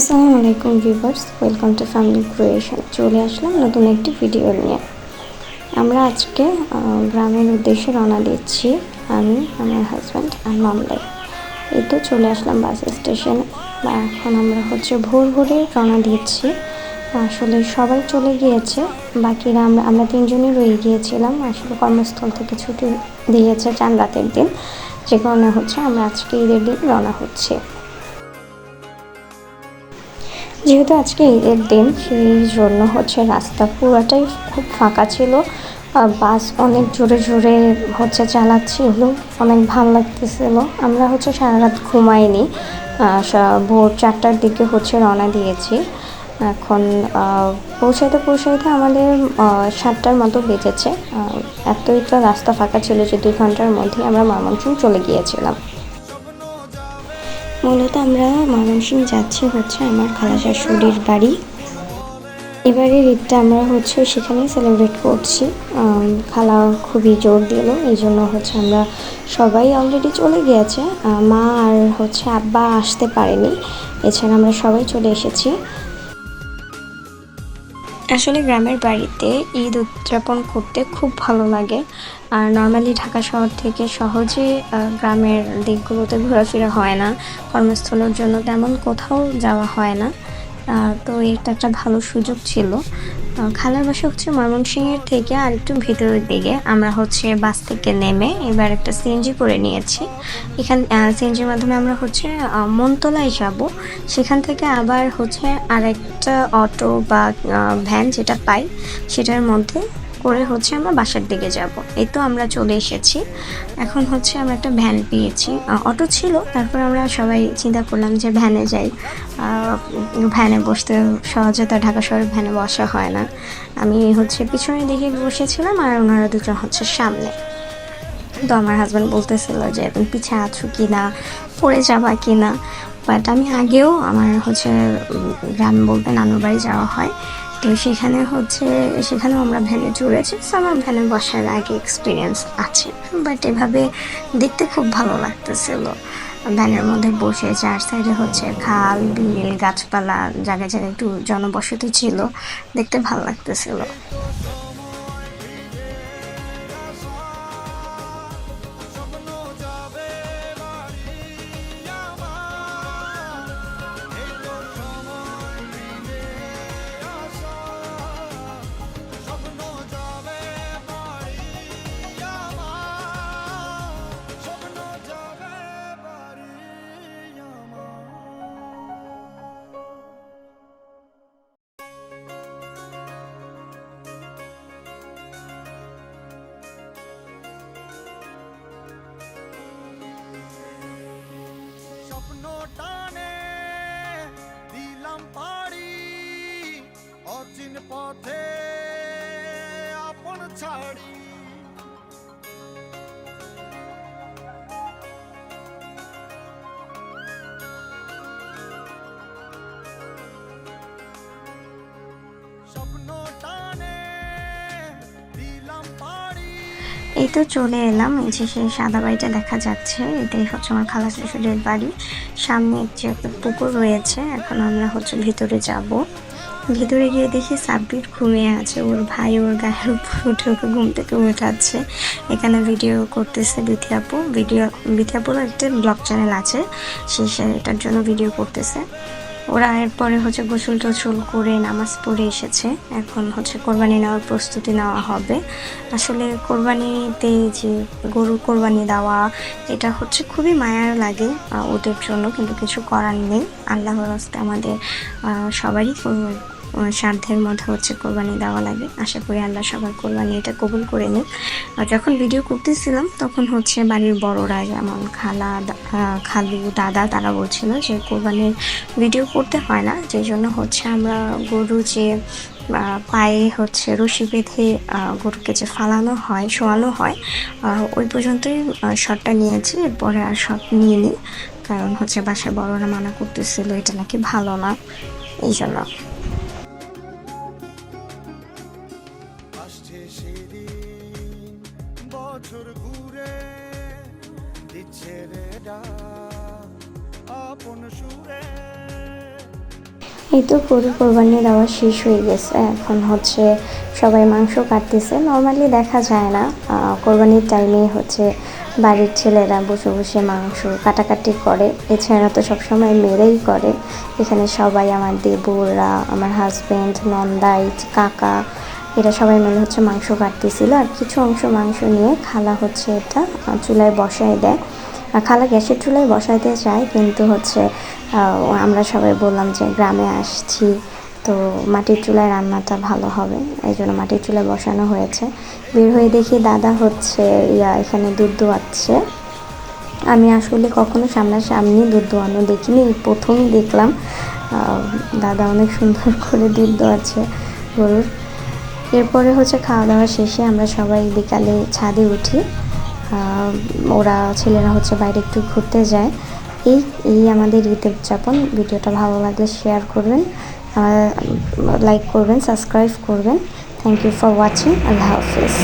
আসসালামু আলাইকুম viewers, welcome to family creation. চলে আসলাম নতুন একটি ভিডিও নিয়ে। আমরা আজকে গ্রামের উদ্দেশ্যে রওনা দিচ্ছি আমি, আমার হাজব্যান্ড আর মামলাই। এই তো চলে আসলাম বাস স্টেশন বা এখন আমরা হচ্ছে ভোর ভোরে রওনা দিচ্ছি। আসলে সবাই চলে গিয়েছে, বাকিরা আমরা আমরা তিনজনই রয়ে গিয়েছিলাম। আসলে কর্মস্থল থেকে ছুটি দিয়েছে চান রাতের দিন। যে কারণে হচ্ছে আমরা আজকে ঈদের দিন রওনা হচ্ছি। যেহেতু আজকে ঈদের দিন, সেই জন্য হচ্ছে রাস্তা পুরাটাই খুব ফাঁকা ছিল। বাস অনেক জোরে জোরে হচ্ছে চালাচ্ছিল, অনেক ভালো লাগতেছিল। আমরা হচ্ছে সারা রাত ঘুমাইনি ভোর চারটার দিকে হচ্ছে রওনা দিয়েছি। এখন পৌঁছাইতে পৌঁছাইতে আমাদের সাতটার মতো বেজেছে। এতই তো রাস্তা ফাঁকা ছিল যে দুই ঘণ্টার মধ্যেই আমরা ময়মনসিং চলে গিয়েছিলাম। মূলত আমরা ময়মনসিংহ যাচ্ছি হচ্ছে আমার খালা শাশুড়ির বাড়ি। এবারের ঈদটা আমরা হচ্ছে সেখানেই সেলিব্রেট করছি। খালা খুবই জোর দিল, এই জন্য হচ্ছে আমরা সবাই অলরেডি চলে গিয়েছে। মা আর হচ্ছে আব্বা আসতে পারেনি। এছাড়া আমরা সবাই চলে এসেছি। আসলে গ্রামের বাড়িতে ঈদ উদযাপন করতে খুব ভালো লাগে। আর নর্মালি ঢাকা শহর থেকে সহজে গ্রামের দিকগুলোতে ঘোরাফেরা হয় না। কর্মস্থলের জন্য তেমন কোথাও যাওয়া হয় না। তো এটা একটা ভালো সুযোগ ছিল। খালার বাসা হচ্ছে ময়মনসিংহের থেকে আর একটু ভেতরের দিকে। আমরা হচ্ছে বাস থেকে নেমে এবার একটা সিএনজি করে নিয়েছি। এখান সিএনজির মাধ্যমে আমরা হচ্ছে মনতলায় যাব। সেখান থেকে আবার হচ্ছে আরেকটা অটো বা ভ্যান যেটা পাই, সেটার মধ্যে করে হচ্ছে আমরা বাসার দিকে যাব। এই তো আমরা চলে এসেছি। এখন হচ্ছে আমরা একটা ভ্যান পেয়েছি। অটো ছিল, তারপর আমরা সবাই চিন্তা করলাম যে ভ্যানে যাই। ভ্যানে বসতে সহজে তো ঢাকা শহরে ভ্যানে বসা হয় না। আমি হচ্ছে পিছনের দিকে বসেছিলাম আর ওনারা দুজন হচ্ছে সামনে। তো আমার হাজব্যান্ড বলতেছিল যে, তুমি পিছে আছো কি না পড়ে যাবা কি না বাট আমি আগেও আমার হচ্ছে গ্রাম বলতে নানুর বাড়ি যাওয়া হয়। তো সেখানে হচ্ছে, সেখানেও আমরা ভ্যানে চড়েছি। আমার ভ্যানে বসার আগে এক্সপিরিয়েন্স আছে। বাট এভাবে দেখতে খুব ভালো লাগতেছিল। ভ্যানের মধ্যে বসে চার সাইডে হচ্ছে খাল, বিল, গাছপালা, জায়গায় জায়গায় একটু জনবসতি ছিল। দেখতে ভালো লাগতেছিল। ছাড়ি। এই তো চলে এলাম, এই যে সেই সাদা বাড়িটা দেখা যাচ্ছে, এটাই হচ্ছে আমার খালা শ্বশুরের বাড়ি। সামনে একটি একটা পুকুর রয়েছে, এখন আমরা হচ্ছে ভিতরে যাব। ভিতরে গিয়ে দেখি সাব্বির ঘুমিয়ে আছে। ওর ভাই ওর গায়ের উপর উঠে ওকে ঘুম থেকে উঠাচ্ছে। এখানে ভিডিও করতেছে বিথি আপু। ভিডিও বিথি একটা ব্লগ চ্যানেল আছে। সে সেটার জন্য ভিডিও করতেছে। ওরা এরপরে হচ্ছে গোসল টোসল করে নামাজ পড়ে এসেছে। এখন হচ্ছে কোরবানি নেওয়ার প্রস্তুতি নেওয়া হবে। আসলে কোরবানিতে যে গরু কোরবানি দেওয়া, এটা হচ্ছে খুবই মায়ার লাগে ওদের জন্য কিন্তু কিছু করার নেই। আল্লাহর আমাদের সবারই সাধ্যের মধ্যে হচ্ছে কোরবানি দেওয়া লাগে। আশা করি আল্লাহ সবার কোরবানি এটা কবুল করে নিক। আর যখন ভিডিও করতেছিলাম, তখন হচ্ছে বাড়ির বড়রা যেমন খালা খালু, দাদা, তারা বলছিল যে কোরবানির ভিডিও করতে হয় না। যে জন্য হচ্ছে আমরা গরু যে পায়ে হচ্ছে রশি বেঁধে গরুকে যে ফালানো হয়, শোয়ানো হয় ওই পর্যন্তই শটটা নিয়েছি। এরপরে আর শট নিয়ে নিই কারণ হচ্ছে বাসায় বড়রা মানা করতেছিল, এটা নাকি ভালো না। এই জন্য। বছর ঘুরে দিচ্ছে রে আপন সুরে। এই তো গরু কোরবানি দেওয়া শেষ হয়ে গেছে। এখন হচ্ছে সবাই মাংস কাটতেছে। নর্মালি দেখা যায় না। কোরবানির টাইমেই হচ্ছে বাড়ির ছেলেরা বসে বসে মাংস কাটাকাটি করে। এছাড়া তো সবসময় মেরেই করে। এখানে সবাই আমার দেবররা, আমার হাজব্যান্ড নন্দাই, কাকা এরা সবাই মিলে হচ্ছে মাংস কাটতেছিল। আর কিছু অংশ মাংস নিয়ে খালা হচ্ছে এটা চুলায় বসায় দেয়। আর খালা গ্যাসের চুলায় বসাইতে চায়, কিন্তু হচ্ছে আমরা সবাই বললাম যে গ্রামে আসছি, তো মাটির চুলায় রান্নাটা ভালো হবে। এই জন্য মাটির চুলায় বসানো হয়েছে। বের হয়ে দেখি দাদা হচ্ছে, ইয়া, এখানে দুধ দোয়াচ্ছে। আমি আসলে কখনো সামনাসামনি দুধ দোয়ানো দেখিনি। প্রথমই দেখলাম দাদা অনেক সুন্দর করে দুধ দোয়াচ্ছে গরুর। এরপরে হচ্ছে খাওয়া দাওয়া শেষে আমরা সবাই বিকালে ছাদে উঠি। ওরা ছেলেরা হচ্ছে বাইরে একটু ঘুরতে যায়। এই এই আমাদের ঈদ উদযাপন ভিডিওটা ভালো লাগলে শেয়ার করবেন লাইক করবেন সাবস্ক্রাইব করবেন। থ্যাংক ইউ ফর ওয়াচিং আল্লাহ হাফিজ।